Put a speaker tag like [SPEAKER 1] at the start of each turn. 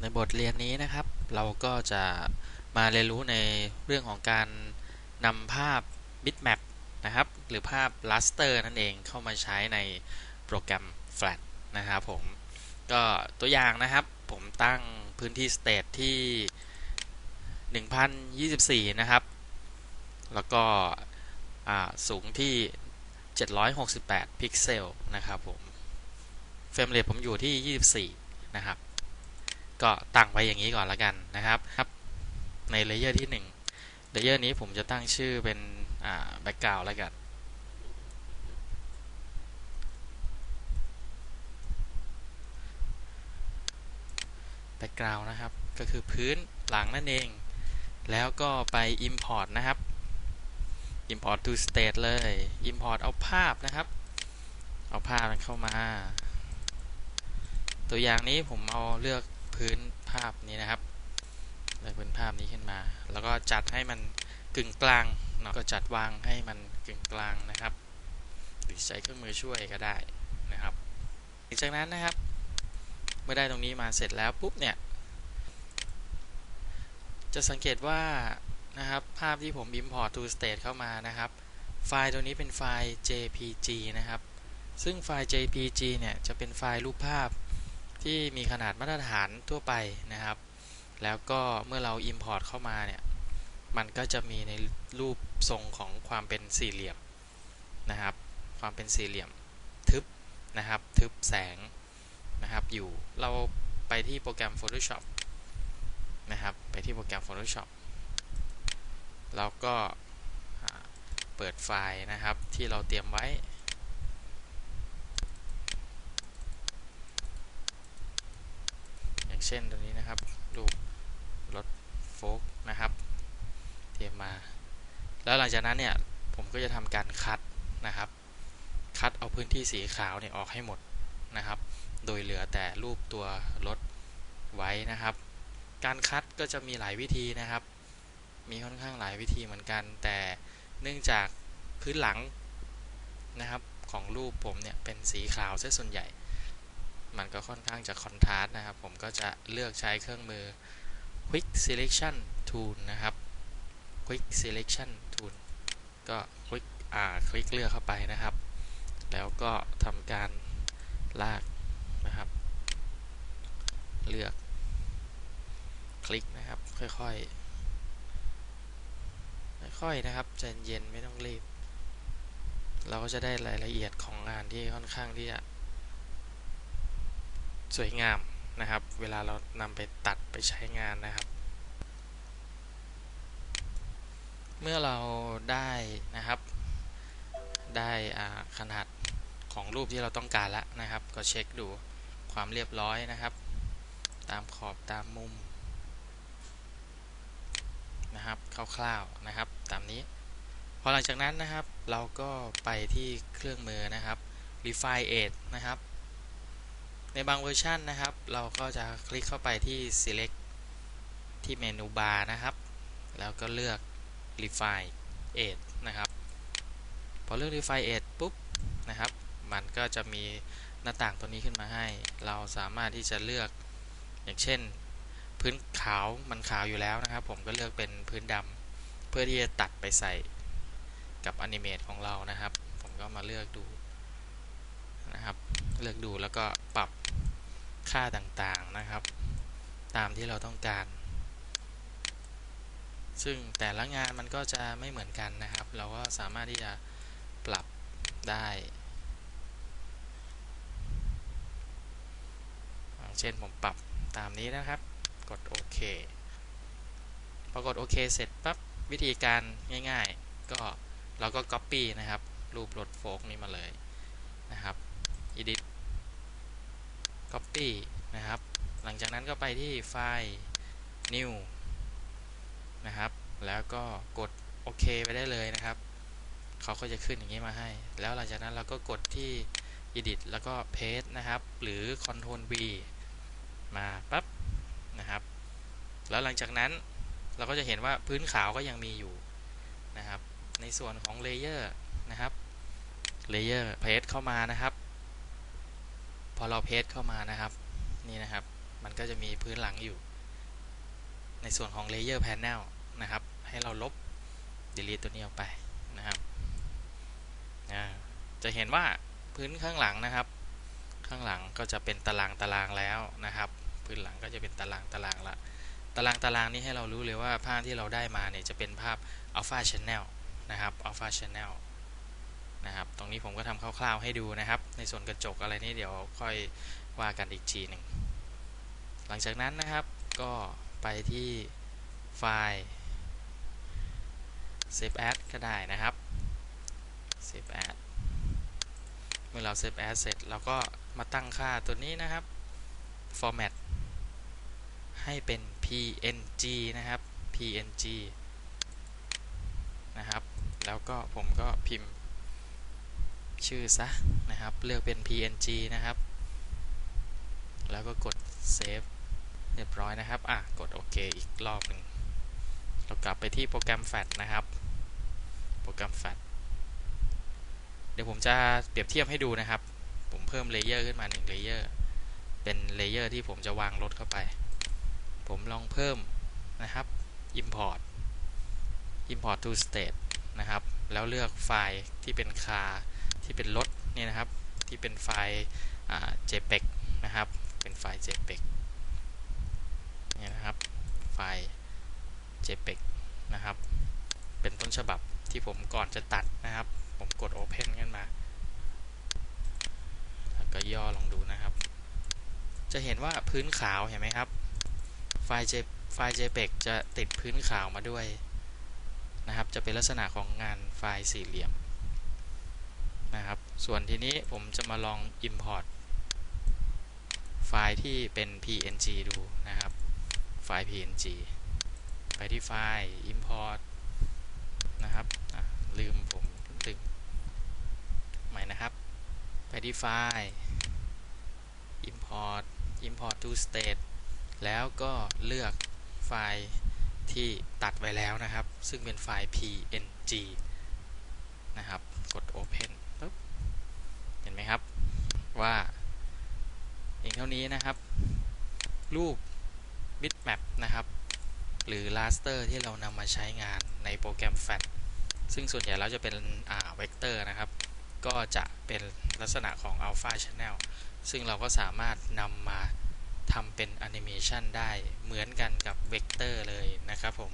[SPEAKER 1] ในบทเรียนนี้นะครับ เราก็จะมาเรียนรู้ในเรื่องของการนำภาพ bitmap นะครับ หรือภาพ raster นั่นเองเข้ามาใช้ในโปรแกรม Flash นะครับผม ก็ตัวอย่างนะครับ ผมตั้งพื้นที่ state ที่ 1024 นะครับ แล้วก็สูงที่ 768 พิกเซลนะครับผม เฟรมเรทผมอยู่ที่ 24 นะครับ ก็ตั้งไว้อย่างนี้ก่อนละกันนะครับครับ ในเลเยอร์ที่1เลเยอร์นี้ผมจะตั้งชื่อเป็นแบ็กกราวด์แล้วกันแบ็กกราวด์นะครับ ก็คือพื้นหลังนั่นเอง แล้วก็ไป Import นะครับ Import to state เลย Import เอาภาพนะครับ เอาภาพมันเข้ามา ตัวอย่างนี้ผมเอาเลือก พื้นภาพนี้นะครับเลือกพื้นภาพนี้ขึ้นมา แล้วก็จัดให้มันกึ่งกลางเนาะก็จัดวางให้มันกึ่งกลางนะครับ หรือใช้เครื่องมือช่วยก็ได้นะครับหลังจากนั้นนะครับ เมื่อได้ตรงนี้มาเสร็จแล้วปุ๊บเนี่ย จะสังเกตว่านะครับภาพที่ผม import to state เข้ามานะครับ ไฟล์ตัวนี้เป็นไฟล์ jpg นะครับ ซึ่งไฟล์ jpg เนี่ยจะเป็นไฟล์รูปภาพ ที่มีขนาดมาตรฐานทั่วไปนะครับ แล้วก็เมื่อเรา import เข้ามาเนี่ย มันก็จะมีในรูปทรงของความเป็นสี่เหลี่ยมนะครับ ความเป็นสี่เหลี่ยมทึบนะครับ ทึบแสงนะครับ อยู่ เราไปที่โปรแกรม Photoshop นะครับ ไปที่โปรแกรม Photoshop เราก็เปิดไฟล์นะครับที่เราเตรียมไว้ อย่างเช่นตัวนี้นะครับรูปรถโฟกนะครับเตรียมมา แล้วหลังจากนั้นเนี่ยผมก็จะทำการคัดนะครับ คัดเอาพื้นที่สีขาวเนี่ยออกให้หมดนะครับ โดยเหลือแต่รูปตัวรถไว้นะครับ การคัดก็จะมีหลายวิธีนะครับ มีค่อนข้างหลายวิธีเหมือนกัน แต่เนื่องจากพื้นหลังนะครับของรูปผมเนี่ยเป็นสีขาวซะส่วนใหญ่ มันก็ค่อนข้างจะคอนทราสต์นะครับ ผมก็จะเลือกใช้เครื่องมือ Quick Selection Tool นะครับ Quick Selection Tool ก็คลิกอ่าคลิกเลือกเข้าไปนะครับ แล้วก็ทำการลากนะครับ เลือก คลิกนะครับ ค่อยๆ ค่อยๆนะครับใจเย็นไม่ต้องรีบ เราก็จะได้รายละเอียดของงานที่ค่อนข้างที่จะ สวยงามนะครับ เวลาเรานำไปตัดไปใช้งานนะครับ เมื่อเราได้นะครับ ได้ขนาดของรูปที่เราต้องการแล้วนะครับ ก็เช็คดูความเรียบร้อยนะครับ ตามขอบตามมุมนะครับคร่าวๆนะครับ ตามนี้พอหลังจากนั้นนะครับ เราก็ไปที่เครื่องมือนะครับ refine edge นะครับ ในบางเวอร์ชันนะครับ เราก็จะคลิกเข้าไปที่ select ที่เมนูบาร์นะครับ แล้วก็เลือก refine edge นะครับ พอเลือก refine edge ปุ๊บนะครับ มันก็จะมีหน้าต่างตัวนี้ขึ้นมาให้ เราสามารถที่จะเลือกอย่างเช่น พื้นขาวมันขาวอยู่แล้วนะครับ ผมก็เลือกเป็นพื้นดำเพื่อที่จะตัดไปใส่กับอนิเมตของเรานะครับ ผมก็มาเลือกดูนะครับ เลือกดูแล้วก็ปรับ ค่าต่างๆนะครับ ตามที่เราต้องการ ซึ่งแต่ละงานมันก็จะไม่เหมือนกันนะครับ เราก็สามารถที่จะปรับได้เช่นผมปรับตามนี้นะครับ กดโอเคพอกดโอเคเสร็จปั๊บวิธีการง่าย ๆ ก็เราก็ Copy นะครับ รูปรถโฟกนี้มาเลยนะครับ Edit Copy นะครับ หลังจากนั้นก็ไปที่ไฟล์ New นะครับ แล้วก็กดโอเคไปได้เลยนะครับ เขาก็จะขึ้นอย่างนี้มาให้ แล้วหลังจากนั้นเราก็กดที่ Edit แล้วก็ Paste นะครับ หรือ Ctrl V มาปั๊บนะครับ แล้วหลังจากนั้นเราก็จะเห็นว่าพื้นขาวก็ยังมีอยู่นะครับ ในส่วนของเลเยอร์นะครับเลเยอร์เพสเข้ามานะครับ อเราเพสเข้ามานะครับนี่นะครับ มันก็จะมีพื้นหลังอยู่ ในส่วนของ Layer Panel นะครับ ให้เราลบ delete ตัวนี้ออกไปนะครับจะเห็นว่าพื้นข้างหลังนะครับ ข้างหลังก็จะเป็นตารางตารางแล้วนะครับ พื้นหลังก็จะเป็นตารางตารางละตารางตารางนี้ให้เรารู้เลยว่าภาพที่เราได้มาเนี่ยจะเป็นภาพ Alpha Channel นะครับ Alpha Channel นะค รงนี้ผมก็ทำคร่าวๆให้ดูนะครับ ในส่วนกระจกอะไรนี่เดี๋ยวค่อยว่ากันอีกทีหนึ่งหลังจากนั้นนะครับก็ไปที่ไฟล์ Save As ก็ได้นะครับ Save As เมื่อเรา Save As เสร็จเราก็มาตั้งค่าตัวนี้นะครับ Format ให้เป็น PNG นะครับ PNG นะครับ แล้วก็ผมก็พิมพ์ ชื่อซะนะครับ เลือกเป็น PNG นะครับ แล้วก็กด Save เรียบร้อยนะครับ อะ กดโอเคอีกรอบหนึ่งเรากลับไปที่โปรแกรม FAT นะครับ โปรแกรม FAT เดี๋ยวผมจะเปรียบเทียบให้ดูนะครับ ผมเพิ่มเลเยอร์ขึ้นมา1เลเยอร์ เป็นเลเยอร์ที่ผมจะวางรถเข้าไป ผมลองเพิ่มนะครับ import import to state นะครับ แล้วเลือกไฟล์ที่เป็นคา ที่เป็นรถนี่นะครับที่เป็นไฟล์ JPEG นะครับ เป็นไฟล์ JPEG นี่นะครับ ไฟล์ JPEG นะครับ เป็นต้นฉบับที่ผมก่อนจะตัดนะครับ ผมกด Open ขึ้นมา แล้วก็ย่อลองดูนะครับ จะเห็นว่าพื้นขาวเห็นไหมครับ ไฟล์ J ไฟล์ JPEG จะติดพื้นขาวมาด้วยนะครับ จะเป็นลักษณะของงานไฟล์สี่เหลี่ยม นะครับ ส่วนทีนี้ผมจะมาลอง Import ไฟล์ที่เป็น PNG ดูนะครับ ไฟล์ PNG ไปที่ไฟล์ Import นะครับลืมผมลืมใหม่นะครับ ไปที่ไฟล์ Import Import to State แล้วก็เลือกไฟล์ที่ตัดไว้แล้วนะครับ ซึ่งเป็นไฟล์ PNG นะครับ กด Open เห็นไหมครับว่าเองเท่านี้นะครับ รูป bitmap นะครับ หรือ raster ที่เรานำมาใช้งานในโปรแกรม FAT ซึ่งส่วนใหญ่แล้วจะเป็นเวกเตอร์นะครับ ก็จะเป็นลักษณะของ Alpha Channel ซึ่งเราก็สามารถนำมาทำเป็นแอนิเมชันได้เหมือนกันกับเวกเตอร์เลยนะครับผม